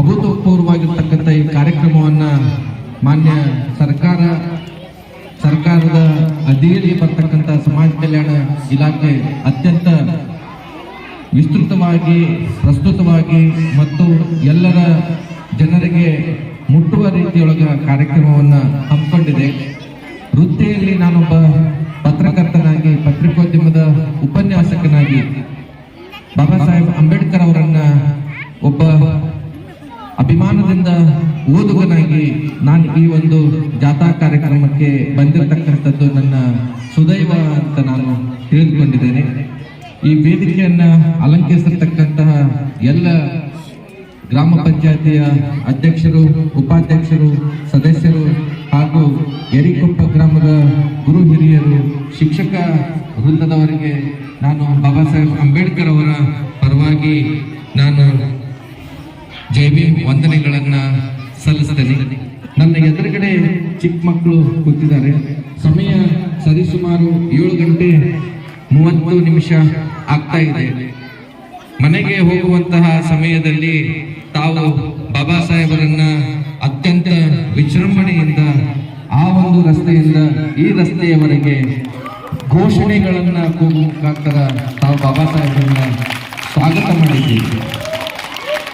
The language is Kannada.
ಅಭೂತಪೂರ್ವವಾಗಿರ್ತಕ್ಕಂಥ ಈ ಕಾರ್ಯಕ್ರಮವನ್ನ ಮಾನ್ಯ ಸರ್ಕಾರ, ಸರ್ಕಾರದ ಅಡಿಯಲ್ಲಿ ಬರ್ತಕ್ಕಂಥ ಸಮಾಜ ಕಲ್ಯಾಣ ಇಲಾಖೆ ಅತ್ಯಂತ ವಿಸ್ತೃತವಾಗಿ, ಪ್ರಸ್ತುತವಾಗಿ ಮತ್ತು ಎಲ್ಲರ ಜನರಿಗೆ ಮುಟ್ಟುವ ರೀತಿಯೊಳಗ ಕಾರ್ಯಕ್ರಮವನ್ನು ಹಮ್ಮಿಕೊಂಡಿದೆ. ವೃತ್ತಿಯಲ್ಲಿ ನಾನೊಬ್ಬ ಪತ್ರಕರ್ತನಾಗಿ, ಪತ್ರಿಕೋದ್ಯಮದ ಉಪನ್ಯಾಸಕನಾಗಿ ಬಾಬಾ ಸಾಹೇಬ್ ಅಂಬೇಡ್ಕರ್ ಒಬ್ಬ ಅಭಿಮಾನದಿಂದ ಓದುಗನಾಗಿ ನಾನು ಈ ಒಂದು ಜಾಥಾ ಕಾರ್ಯಕ್ರಮಕ್ಕೆ ಬಂದಿರತಕ್ಕಂಥದ್ದು ನನ್ನ ಸುದೈವ ಅಂತ ನಾನು ತಿಳಿದುಕೊಂಡಿದ್ದೇನೆ. ಈ ವೇದಿಕೆಯನ್ನು ಅಲಂಕರಿಸಿರ್ತಕ್ಕಂತಹ ಎಲ್ಲ ಗ್ರಾಮ ಪಂಚಾಯತಿಯ ಅಧ್ಯಕ್ಷರು, ಉಪಾಧ್ಯಕ್ಷರು, ಸದಸ್ಯರು ಹಾಗೂ ಯರಿಕೊಪ್ಪ ಗ್ರಾಮದ ಗುರು ಹಿರಿಯರು, ಶಿಕ್ಷಕ ವೃಂದದವರಿಗೆ ನಾನು ಬಾಬಾ ಸಾಹೇಬ್ ಅಂಬೇಡ್ಕರ್ ಅವರ ಪರವಾಗಿ ನಾನು ಭೀಮ್ ವಂದನೆಗಳನ್ನ ಸಲ್ಲಿಸ್ತೇನೆ. ನನ್ನ ಎದುರುಗಡೆ ಚಿಕ್ಕ ಮಕ್ಕಳು ಕೂತಿದ್ದಾರೆ. ಸಮಯ ಸರಿಸುಮಾರು ಏಳು ಗಂಟೆ ಮೂವತ್ತು ನಿಮಿಷ ಆಗ್ತಾ ಇದೆ. ಮನೆಗೆ ಹೋಗುವಂತಹ ಸಮಯದಲ್ಲಿ ತಾವು ಬಾಬಾ ಸಾಹೇಬರನ್ನ ಅತ್ಯಂತ ವಿಜೃಂಭಣೆಯಿಂದ ಆ ಒಂದು ರಸ್ತೆಯಿಂದ ಈ ರಸ್ತೆಯವರೆಗೆ ಘೋಷಣೆಗಳನ್ನ ಕೂಗುವ ಮುಖಾಂತರ ತಾವು ಬಾಬಾ ಸಾಹೇಬರನ್ನ ಸ್ವಾಗತ ಮಾಡಿದ್ದೀವಿ.